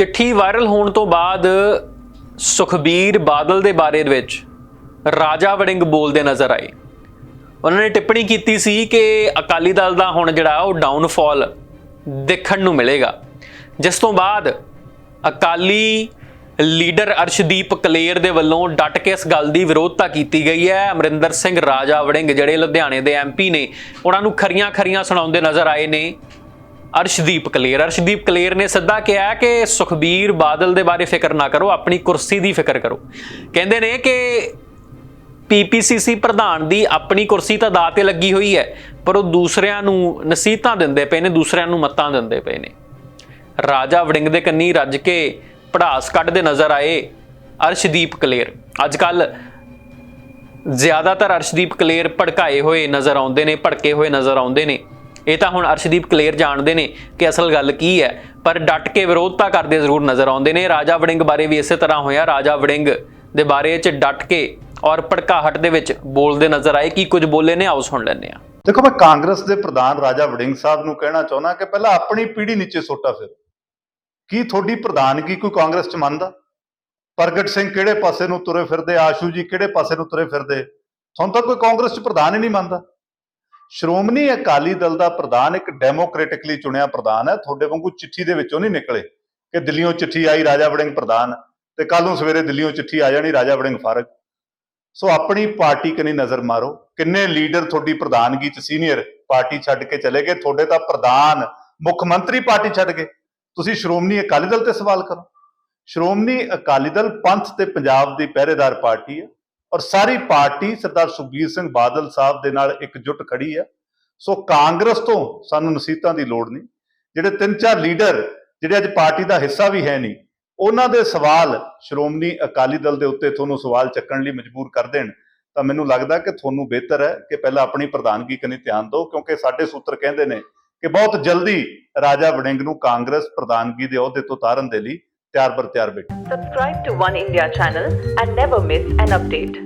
ਚਿੱਠੀ ਵਾਇਰਲ ਹੋਣ ਤੋਂ ਬਾਅਦ ਸੁਖਬੀਰ ਬਾਦਲ ਦੇ ਬਾਰੇ ਵਿੱਚ ਰਾਜਾ ਵੜਿੰਗ ਬੋਲਦੇ ਨਜ਼ਰ ਆਏ। ਉਹਨਾਂ ਨੇ ਟਿੱਪਣੀ ਕੀਤੀ ਸੀ ਕਿ ਅਕਾਲੀ ਦਲ ਦਾ ਹੁਣ ਜਿਹੜਾ ਉਹ ਡਾਊਨਫਾਲ ਦੇਖਣ ਨੂੰ ਮਿਲੇਗਾ। ਜਿਸ ਤੋਂ ਬਾਅਦ ਅਕਾਲੀ ਲੀਡਰ ਅਰਸ਼ਦੀਪ ਕਲੇਰ ਦੇ ਵੱਲੋਂ ਡਟ ਕੇ ਇਸ ਗੱਲ ਦੀ ਵਿਰੋਧਤਾ ਕੀਤੀ ਗਈ ਹੈ। ਅਮਰਿੰਦਰ ਸਿੰਘ ਰਾਜਾ ਵੜਿੰਗ, ਜਿਹੜੇ ਲੁਧਿਆਣੇ ਦੇ ਐਮਪੀ ਨੇ, ਉਹਨਾਂ ਨੂੰ ਖਰੀਆਂ ਖਰੀਆਂ ਸੁਣਾਉਂਦੇ ਨਜ਼ਰ ਆਏ ਨੇ। ਅਰਸ਼ਦੀਪ ਕਲੇਰ। ਅਰਸ਼ਦੀਪ ਕਲੇਰ ਨੇ ਸਿੱਧਾ ਕਿਹਾ ਕਿ ਸੁਖਬੀਰ ਬਾਦਲ ਦੇ ਬਾਰੇ ਫਿਕਰ ਨਾ ਕਰੋ, ਆਪਣੀ ਕੁਰਸੀ ਦੀ ਫਿਕਰ ਕਰੋ। ਕਹਿੰਦੇ ਨੇ ਕਿ ਪੀਪੀਸੀਸੀ ਪ੍ਰਧਾਨ ਦੀ ਆਪਣੀ ਕੁਰਸੀ ਤਾਂ ਦਾਅ ਤੇ ਲੱਗੀ ਹੋਈ ਹੈ, ਪਰ ਉਹ ਦੂਸਰਿਆਂ ਨੂੰ ਨਸੀਹਤਾਂ ਦਿੰਦੇ ਪਏ ਨੇ, ਦੂਸਰਿਆਂ ਨੂੰ ਮੱਤਾਂ ਦਿੰਦੇ ਪਏ ਨੇ। ਰਾਜਾ ਵੜਿੰਗ ਦੇ ਕੰਨੀ ਰੱਜ ਕੇ ਪੜਾਸ ਕੱਢਦੇ ਨਜ਼ਰ ਆਏ ਅਰਸ਼ਦੀਪ ਕਲੇਰ। ਅੱਜ ਕੱਲ ਜ਼ਿਆਦਾਤਰ ਅਰਸ਼ਦੀਪ ਕਲੇਰ ਭੜਕਾਏ ਹੋਏ ਨਜ਼ਰ ਆਉਂਦੇ ਨੇ, ਭੜਕੇ ਹੋਏ ਨਜ਼ਰ ਆਉਂਦੇ ਨੇ। ਇਹ ਤਾਂ ਹੁਣ ਅਰਸ਼ਦੀਪ ਕਲੇਰ ਜਾਣਦੇ ਨੇ ਕਿ ਅਸਲ ਗੱਲ ਕੀ ਹੈ, ਪਰ ਡਟ ਕੇ ਵਿਰੋਧਤਾ ਕਰਦੇ ਜ਼ਰੂਰ ਨਜ਼ਰ ਆਉਂਦੇ ਨੇ। ਰਾਜਾ ਵੜਿੰਗ ਬਾਰੇ ਵੀ ਇਸੇ ਤਰ੍ਹਾਂ ਹੋਇਆ। ਰਾਜਾ ਵੜਿੰਗ ਦੇ ਬਾਰੇ ਚ ਡਟ ਕੇ ਔਰ ਭੜਕਾਹਟ ਦੇ ਵਿੱਚ ਬੋਲਦੇ ਨਜ਼ਰ ਆਏ। ਕੀ ਕੁਝ ਬੋਲੇ ਨੇ? ਆਓ ਸੁਣ ਲੈਂਦੇ ਆ ਦੇਖੋ, ਮੈਂ ਕਾਂਗਰਸ ਦੇ ਪ੍ਰਧਾਨ ਰਾਜਾ ਵੜਿੰਗ ਸਾਹਿਬ ਨੂੰ ਕਹਿਣਾ ਚਾਹੁੰਦਾ ਕਿ ਪਹਿਲਾਂ ਆਪਣੀ ਪੀੜ੍ਹੀ ਨੀਚੇ ਸੋਟਾ ਫਿਰ। ਕੀ ਤੁਹਾਡੀ ਪ੍ਰਧਾਨਗੀ ਕੋਈ ਕਾਂਗਰਸ ਚ ਮੰਨਦਾ? ਪ੍ਰਗਟ ਸਿੰਘ ਕਿਹੜੇ ਪਾਸੇ ਨੂੰ ਤੁਰੇ ਫਿਰਦੇ? ਆਸ਼ੂ ਜੀ ਕਿਹੜੇ ਪਾਸੇ ਨੂੰ ਤੁਰੇ ਫਿਰਦੇ? ਤੁਹਾਨੂੰ ਤਾਂ ਕੋਈ ਕਾਂਗਰਸ ਚ ਪ੍ਰਧਾਨ ਹੀ ਨਹੀਂ ਮੰਨਦਾ। ਸ਼੍ਰੋਮਣੀ ਅਕਾਲੀ ਦਲ ਦਾ ਪ੍ਰਧਾਨ ਇੱਕ ਡੈਮੋਕ੍ਰੈਟਿਕਲੀ ਚੁਣਿਆ ਪ੍ਰਧਾਨ ਹੈ, ਤੁਹਾਡੇ ਵਾਂਗੂ ਚਿੱਠੀ ਦੇ ਵਿੱਚੋਂ ਨਹੀਂ ਨਿਕਲੇ ਕਿ ਦਿੱਲੀੋਂ ਚਿੱਠੀ ਆਈ ਰਾਜਾ ਵੜਿੰਗ ਪ੍ਰਧਾਨ ਤੇ ਕੱਲ ਨੂੰ ਸਵੇਰੇ ਦਿੱਲੀੋਂ ਚਿੱਠੀ ਆ ਜਾਣੀ ਰਾਜਾ ਵੜਿੰਗ ਫਾਰਗ। ਸੋ ਆਪਣੀ ਪਾਰਟੀ ਕਨੀ ਨਜ਼ਰ ਮਾਰੋ, ਕਿੰਨੇ ਲੀਡਰ ਤੁਹਾਡੀ ਪ੍ਰਧਾਨਗੀ ਚ ਸੀਨੀਅਰ ਪਾਰਟੀ ਛੱਡ ਕੇ ਚਲੇ ਗਏ, ਤੁਹਾਡੇ ਤਾਂ ਪ੍ਰਧਾਨ ਮੁੱਖ ਮੰਤਰੀ ਪਾਰਟੀ ਛੱਡ ਗਏ। ਤੁਸੀਂ ਸ਼੍ਰੋਮਣੀ ਅਕਾਲੀ ਦਲ ਤੇ ਸਵਾਲ ਕਰੋ। ਸ਼੍ਰੋਮਣੀ ਅਕਾਲੀ ਦਲ ਪੰਥ ਤੇ ਪੰਜਾਬ ਦੀ ਪਹਿਰੇਦਾਰ ਪਾਰਟੀ ਹੈ। ਔਰ ਸਾਰੀ ਪਾਰਟੀ ਸਰਦਾਰ ਸੁਖਬੀਰ ਸਿੰਘ ਬਾਦਲ ਸਾਹਿਬ ਦੇ ਨਾਲ ਇਕਜੁੱਟ ਖੜੀ ਹੈ। ਸੋ ਕਾਂਗਰਸ ਤੋਂ ਸਾਨੂੰ ਨਸੀਹਤਾਂ ਦੀ ਲੋੜ ਨਹੀਂ। ਜਿਹੜੇ ਤਿੰਨ ਚਾਰ ਲੀਡਰ, ਜਿਹੜੇ ਅੱਜ ਪਾਰਟੀ ਦਾ ਹਿੱਸਾ ਵੀ ਹੈ ਨਹੀਂ, ਉਹਨਾਂ ਦੇ ਸਵਾਲ ਸ਼੍ਰੋਮਣੀ ਅਕਾਲੀ ਦਲ ਦੇ ਉੱਤੇ ਤੁਹਾਨੂੰ ਸਵਾਲ ਚੱਕਣ ਲਈ ਮਜਬੂਰ ਕਰ ਦੇਣ। ਤਾਂ ਮੈਨੂੰ ਲੱਗਦਾ ਕਿ ਤੁਹਾਨੂੰ ਬਿਹਤਰ ਹੈ ਕਿ ਪਹਿਲਾਂ ਆਪਣੀ ਪ੍ਰਧਾਨਗੀ ਕਨੀ ਧਿਆਨ ਦਿਓ, ਕਿਉਂਕਿ ਸਾਡੇ ਸੂਤਰ ਕਹਿੰਦੇ ਨੇ ਕਿ ਬਹੁਤ ਜਲਦੀ ਰਾਜਾ ਵੜਿੰਗ ਨੂੰ ਕਾਂਗਰਸ ਪ੍ਰਧਾਨਗੀ ਦੇ ਅਹੁਦੇ ਤੋਂ ਉਤਾਰਨ ਦੇ ਲਈ ત્યાર પર ત્યાર બેઠું subscribe to one India channel and never miss an update